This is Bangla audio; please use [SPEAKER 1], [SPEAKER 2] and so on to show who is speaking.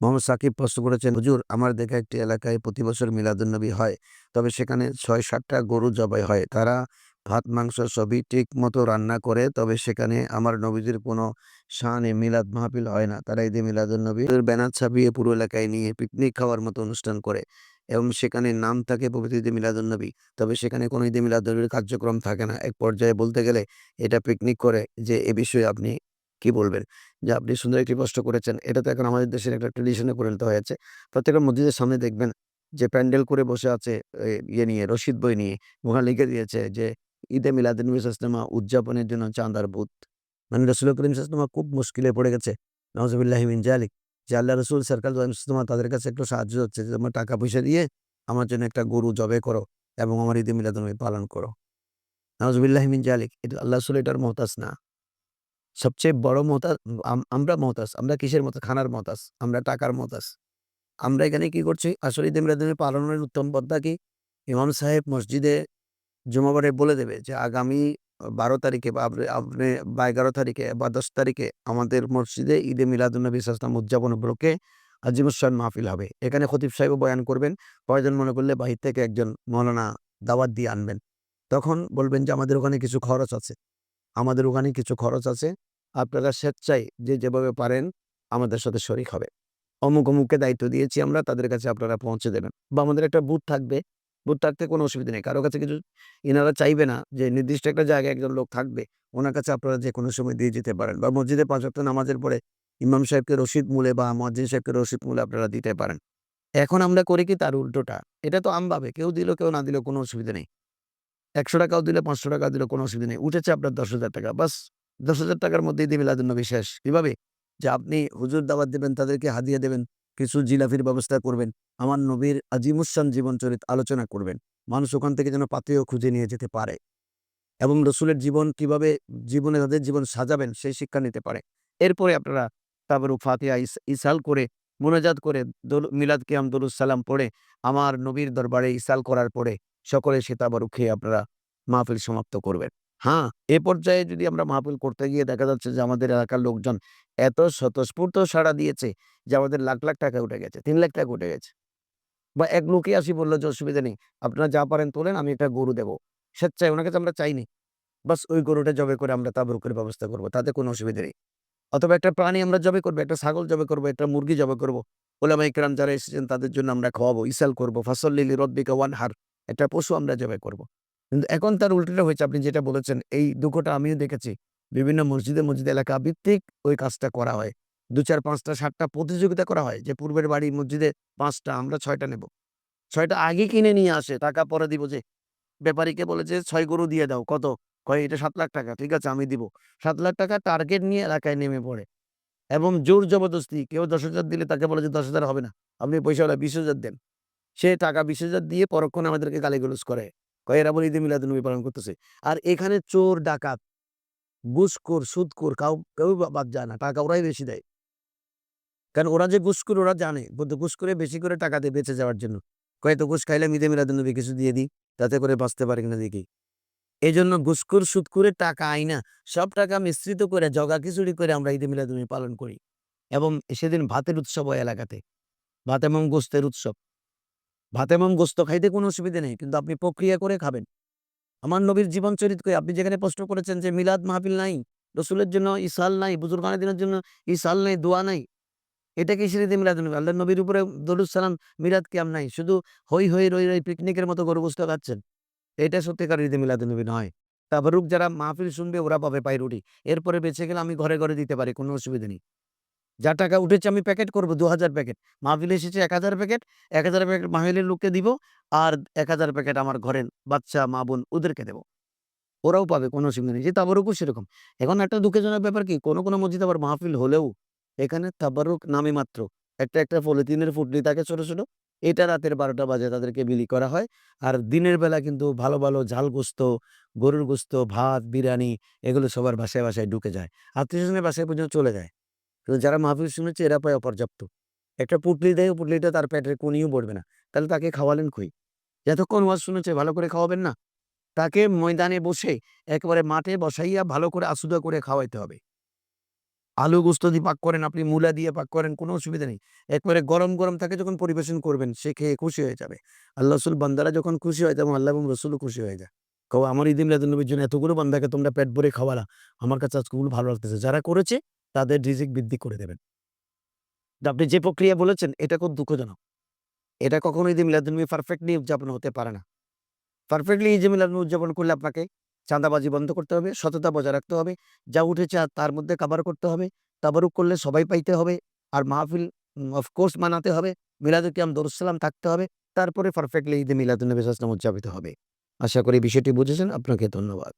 [SPEAKER 1] মোহাম্মদ সাকিব প্রশ্ন করেছেন, "হুজুর আমার দেখা একটি এলাকায় প্রতি বছর মিলাদুন্নবী হয়। তবে সেখানে ৬-৭ টা গরু জবাই হয়। তারা ভাত, মাংস সবই ঠিকমতো রান্না করে। তবে সেখানে আমার নবীজির কোনো শানে মিলাদ মাহফিল হয় না। তারা ঈদে মিলাদুন্নবীর ব্যানার ছাপিয়ে পুরো এলাকায় নিয়ে পিকনিক খাওয়ার মতো অনুষ্ঠান করে এবং সেখানে নাম থাকে পবিত্র ঈদে মিলাদুন্নবী। তবে সেখানে কোনো ঈদে মিলাদুন্নবীর কার্যক্রম থাকে না। এক পর্যায়ে বলতে গেলে এটা পিকনিক করে যে এ বিষয়ে আপনি কি বলবেন?" যে আপনি সুন্দর একটি প্রশ্ন করেছেন। এটা তো এখন আমাদের দেশের একটা ট্র্যাডিশন এ পরিণত হয়েছে। প্রত্যেকটা মসজিদের সামনে দেখবেন যে প্যান্ডেল করে বসে আছে ইয়ে নিয়ে, রশিদ বই নিয়ে। ওখানে লিখে দিয়েছে যে, ঈদে সাল্লাল্লাহু আলাইহি উদযাপনের জন্য চাঁদার বুথ। মানে রাসূল করিম সাল্লাল্লাহু খুব মুশকিলে পড়ে গেছে। নাউজুবিল্লাহি মিন যালিক। যে আল্লাহ রাসূল, সরকার সাল্লাল্লাহু তাদের কাছে একটু সাহায্য হচ্ছে যে তোমরা টাকা পয়সা দিয়ে আমার জন্য একটা গরু জবে করো এবং আমার ঈদে মিলাদুন্নবী পালন করো। নাউজুবিল্লাহি মিন যালিক। এটা আল্লাহ রাসূল এটার মহতাজ না। সবচেয়ে বড় মহতাজ, আম, আমরা মহতাজ। আমরা কিসের মহতাজ? খানার মহতাজ। আমরা টাকার মহতাজ। আমরা এখানে কি করছি? আসলে মিলাদুন্নবী পালনের উত্তম পদ্মা কি? ইমাম সাহেব মসজিদে জুমাবারে বলে দেবে যে, আগামী বারো তারিখে বা আপনি বা ১১ তারিখে বা ১০ তারিখে আমাদের মসজিদে ঈদে মিলাদুন্নবী সাল্লাল্লাহু উদযাপন উপলক্ষে আজিমুস-শান মাহফিল হবে। এখানে খতিব সাহেব বয়ান করবেন। প্রয়োজন মনে করলে বাহির থেকে একজন মাওলানা দাওয়াত দিয়ে আনবেন। তখন বলবেন যে, আমাদের ওখানে কিছু খরচ আছে। আমাদের ওখানে কিছু খরচ আছে। আপনারা স্বেচ্ছায় যে যেভাবে পারেন আমাদের সাথে শরিক হবে। অমুক, অমুককে দায়িত্ব দিয়েছি আমরা তাদের কাছে আপনারা পৌঁছে দেবেন। বা আমাদের একটা বুথ থাকবে। বুথ থাকতে কোনো অসুবিধা নেই। কারও কাছে কিছু ইনারা চাইবে না যে নির্দিষ্ট একটা জায়গায় একজন লোক থাকবে। উনার কাছে আপনারা যেকোনো সময় দিয়ে যেতে পারেন। বা মসজিদে ৫ ওয়াক্ত নামাজের পরে ইমাম সাহেবকে রশিদ মূলে বা মুয়াজ্জিন সাহেবকে রশিদ মূলে আপনারা দিতে পারেন। এখন আমরা করি কি তার উল্টোটা। এটা তো আমভাবে। কেউ দিল কেউ না দিলেও কোনো অসুবিধা নেই। ৳১০০ দিলে ৳৫০০ দিলেও কোনো অসুবিধা নেই। উঠেছে আপনার ৳১০,০০০ বাস ৳১০,০০০ র মধ্যে ঈদে মিলাদুন্নবী শেষ। কীভাবে? যে আপনি হুজুর দাওয়াত দিবেন, তাদেরকে হাদিয়া দেবেন, কিছু জিলাপির ব্যবস্থা করবেন। আমার নবীর আজিমুস-শান জীবনচরিত আলোচনা করবেন। মানুষ ওখান থেকে যেন পাথেয় খুঁজে নিয়ে যেতে পারে। এবং রসুলের জীবন কীভাবে জীবনে তাদের জীবন সাজাবেন সেই শিক্ষা নিতে পারে। এরপরে আপনারা তাবারুক ফাতিহা ইস ইসাল করে মুনাজাত করে মিলাদ কিয়াম দরুদ পড়ে আমার নবীর দরবারে ইসাল করার পরে সকলে সে তাবারুক খেয়ে আপনারা মাহফিল সমাপ্ত করবেন। হ্যাঁ, এ পর্যায়ে যদি আমরা মাহফিল করতে গিয়ে দেখা যাচ্ছে যে আমাদের এলাকার লোকজন এত স্বতঃস্ফূর্ত সাড়া দিয়েছে যে আমাদের লাখ, লাখ টাকা উঠে গেছে। ৳৩,০০,০০০ উঠে গেছে। বা এক লোকই আসি বলল যে অসুবিধা নেই। আপনারা যা পারেন তোলেন আমি একটা গরু দেবো স্বেচ্ছায় উনার কাছে আমরা চাইনি। বাস ওই গরুটা জবে করে আমরা তা তাবারুকের ব্যবস্থা করব। তাতে কোনো অসুবিধা নেই। অথবা একটা প্রাণী আমরা জবাই করব একটা ছাগল জবে করব একটা মুরগি জবে করব উলামায়ে কেরাম যারা এসেছেন তাদের জন্য আমরা খাওয়াবো, ইসাল করব। ফাসল্লি লিরব্বিকা ওয়ানহার। একটা পশু আমরা জবাই করব। কিন্তু এখন তার উল্টোটা হয়েছে আপনি যেটা বলেছেন এই দুঃখটা আমিও দেখেছি। বিভিন্ন মসজিদে, মসজিদ এলাকা ভিত্তিক ওই কাজটা করা হয়। ২, ৪, ৫ টা ৭ টা প্রতিযোগিতা করা হয় যে পূর্বের বাড়ির মসজিদে ৫ টা আমরা ৬ টা নেব। ৬ টা আগে কিনে নিয়ে আসে টাকা পরে দিব যে। ব্যাপারীকে বলে যে ৬ গরু দিয়ে দাও। কত? কয় এটা ৳৭,০০,০০০ ঠিক আছে আমি দিব। সাত লাখ টাকা টার্গেট নিয়ে এলাকায় নেমে পড়ে। এবং জোর জবরদস্তি কেউ ১০,০০০ দিলে তাকে বলে যে ১০,০০০ হবে না। আপনি পয়সাওয়ালা ২০,০০০ দেন। সে টাকা ২০,০০০ দিয়ে পরক্ষণে আমাদেরকে গালিগালাজ করে। কয় এরা বলে ঈদে মিলাদুন্নবী পালন করতেছে। আর এখানে চোর, ডাকাত, ঘুষখোর, সুদখোর কাউ কেউ বাদ যায় না। টাকা ওরাই বেশি দেয়। কারণ ওরা যে ঘুষখোর ওরা জানে। কিন্তু ঘুষ করে বেশি করে টাকা দেয় বেঁচে যাওয়ার জন্য। কয় এত ঘুষ খাইলাম ঈদে মিলাদুন্নবী কিছু দিয়ে দিই। তাতে করে বাঁচতে পারি কিনা দেখি। এই এজন্য ঘুষখোর, সুদখোরের টাকা আইনা সব টাকা মিশ্রিত করে জগা-খিচুড়ি করে আমরা ঈদে মিলাদুন্নবী পালন করি। এবং সেদিন ভাতের উৎসব হয় এলাকাতে। ভাত এবং গোশতের উৎসব। ভাত এবং গোস্ত খাইতে কোনো অসুবিধা নেই। কিন্তু আপনি প্রক্রিয়া করে খাবেন। আমার নবীর জীবন চরিত করে আপনি যেখানে প্রশ্ন করেছেন যে মিলাদ মাহফিল নাই, রসুলের জন্য ইসাল নাই, বুজুর্গানের দিনের জন্য ইসাল নাই, দোয়া নাই। এটা কি কিসের ঈদে মিলাদুন্নবী? আল্লাহ নবীর উপরে দরুদ সালাম, মিলাদ কিয়াম নাই। শুধু হৈ, হৈ, রই, রই পিকনিকের মতো গরু গোশত খাচ্ছেন। এটা সত্যিকার ঈদে মিলাদুন্নবী নয়। তাবারুক যারা মাহফিল শুনবে ওরা পাবে পায়রুটি। এরপরে বেঁচে গেলে আমি ঘরে, ঘরে দিতে পারি কোনো অসুবিধা নেই। যা টাকা উঠেছে আমি প্যাকেট করব ২০০০ প্যাকেট। মাহফিলে এসেছে ১০০০ প্যাকেট, ১০০০ প্যাকেট মাহফিলের লোককে দিব। আর ১০০০ প্যাকেট আমার ঘরের বাচ্চা, মা-বোন ওদেরকে দেবো ওরাও পাবে কোনো অসুবিধা নেই। যে তাবারুকও সেরকম। এখন একটা দুঃখজনক ব্যাপার কি কোনো কোনো মসজিদ আবার মাহফিল হলেও এখানে তাবারুক নামে মাত্র। একটা, একটা পলিথিনের ফুটলি থাকে ছোট, ছোট। এটা রাতের ১২টা বাজে তাদেরকে বিলি করা হয়। আর দিনের বেলা কিন্তু ভালো, ভালো ঝাল গোস্ত গরুর গোস্ত ভাত, বিরিয়ানি এগুলো সবার বাসায়, বাসায় ঢুকে যায়। আত্মীয়স্বজনের বাসায় পর্যন্ত চলে যায়। কিন্তু যারা মাহফিল শুনেছে এরা পায় অপর্যাপ্ত। একটা পুটলি দেয় পুটলিটা তার পেটের কোণেও পড়বে না। তাহলে তাকে খাওয়ালেন কই? এতক্ষণ ওয়াজ শুনেছে ভালো করে খাওয়াবেন না? তাকে ময়দানে বসে একেবারে মাঠে বসাইয়া ভালো করে আসুদা করে খাওয়াইতে হবে। আলু গোস্ত দিয়ে পাক করেন, আপনি মূলা দিয়ে পাক করেন, কোনো অসুবিধা নেই। একবারে গরম, গরম থাকে যখন পরিবেশন করবেন, সে খেয়ে খুশি হয়ে যাবে। আল্লাহ রসুল বান্দারা যখন খুশি হয় তখন আল্লাহ রসুলও খুশি হয়ে যায়। কও আমার ঈদে মিলাদুন্নবীর জন্য এতগুলো বান্দাকে তোমরা পেট ভরে খাওয়ালা। আমার কাছে আজকে ভালো লাগতেছে। যারা করেছে তাদের রিজিক বৃদ্ধি করে দেবেন। আপনি যে প্রক্রিয়া বলেছেন এটা খুব দুঃখজনক। এটা কখনো ঈদে মিলাদুন্নবী পারফেক্টলি উদযাপন হতে পারে না। পারফেক্টলি ঈদে মিলাদুন্নবী উদযাপন করলে আপনাকে চাঁদাবাজি বন্ধ করতে হবে, সততা বজায় রাখতে হবে। যা উঠেছে তার মধ্যে কাবার করতে হবে। তাবারুক করলে সবাই পাইতে হবে। আর মাহফিল উম অফ কোর্স মানাতে হবে। মিলাদুল কিয়াম দরুদ থাকতে হবে। তারপরে পারফেক্টলি ঈদে আলাইহি ওয়াসাল্লাম উদযাপিত হবে। আশা করি বিষয়টি বুঝেছেন। আপনাকে ধন্যবাদ।